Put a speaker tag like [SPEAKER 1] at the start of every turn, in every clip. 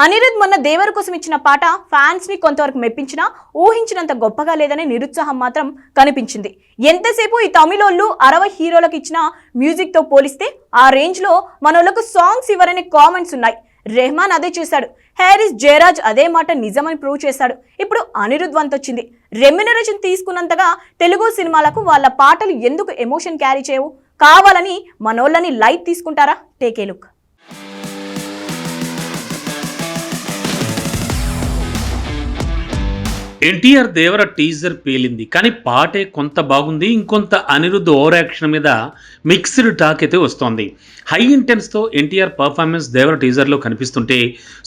[SPEAKER 1] అనిరుద్ మొన్న దేవర్ కోసం ఇచ్చిన పాట ఫ్యాన్స్ని కొంతవరకు మెప్పించినా ఊహించినంత గొప్పగా లేదనే నిరుత్సాహం మాత్రం కనిపించింది. ఎంతసేపు ఈ తమిళోళ్ళు అరవై హీరోలకు ఇచ్చిన మ్యూజిక్తో పోలిస్తే ఆ రేంజ్లో మనోళ్ళకు సాంగ్స్ ఇవ్వరనే కామెంట్స్ ఉన్నాయి. రెహమాన్ అదే చేశాడు. హ్యారిస్ జయరాజ్ అదే మాట నిజమని ప్రూవ్ చేశాడు. ఇప్పుడు అనిరుద్ వంత్ వచ్చింది రెమ్యునరేషన్ తీసుకున్నంతగా తెలుగు సినిమాలకు వాళ్ళ పాటలు ఎందుకు ఎమోషన్ క్యారీ చేయవు? కావాలని మనోళ్ళని లైట్ తీసుకుంటారా? Take a look.
[SPEAKER 2] NTR Devara teaser పేలింది. కానీ పాటే కొంత బాగుంది ఇంకొంత అనిరుద్ధ్ ఓవర్ యాక్షన్ మీద మిక్స్డ్ టాక్ అయితే వస్తోంది. హై ఇంటెన్స్తో ఎన్టీఆర్ పర్ఫార్మెన్స్ దేవర టీజర్లో కనిపిస్తుంటే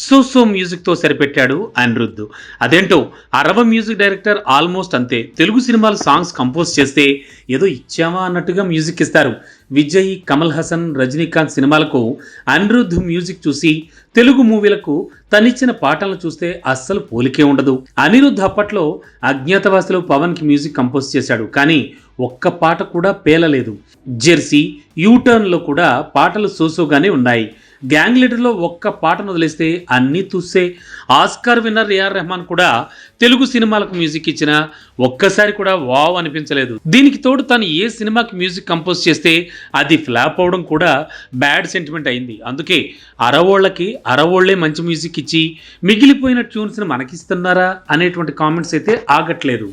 [SPEAKER 2] సో సో మ్యూజిక్తో సరిపెట్టాడు అనిరుద్ధ్. అదేంటో అరవ మ్యూజిక్ డైరెక్టర్ ఆల్మోస్ట్ అంతే. తెలుగు సినిమాలు సాంగ్స్ కంపోజ్ చేస్తే ఏదో ఇచ్చామా అన్నట్టుగా మ్యూజిక్ ఇస్తారు. విజయ్ కమల్ హాసన్ రజనీకాంత్ సినిమాలకు అనిరుద్ధ్ మ్యూజిక్ చూసి తెలుగు మూవీలకు తనిచ్చిన పాటలను చూస్తే అస్సలు పోలికే ఉండదు. అనిరుద్ధ్ అప్పట్లో అజ్ఞాతవాసులు పవన్కి మ్యూజిక్ కంపోజ్ చేశాడు. కానీ ఒక్క పాట కూడా పేలలేదు. జెర్సీ యూటర్న్లో కూడా పాటలు సోసోగానే ఉన్నాయి. గ్యాంగ్ లీడర్లో ఒక్క పాటను వదిలేస్తే అన్నీ తుస్సే Oscar winner A R Rahman కూడా తెలుగు సినిమాలకు మ్యూజిక్ ఇచ్చిన ఒక్కసారి కూడా వావ్ అనిపించలేదు. దీనికి తోడు తను ఏ సినిమాకి మ్యూజిక్ కంపోజ్ చేస్తే అది ఫ్లాప్ అవడం కూడా బ్యాడ్ సెంటిమెంట్ అయింది. అందుకే అరవోళ్ళకి అరవోళ్ళే మంచి మ్యూజిక్ ఇచ్చి మిగిలిపోయిన ట్యూన్స్ని మనకిస్తున్నారా అనేటువంటి కామెంట్స్ అయితే ఆగట్లేదు.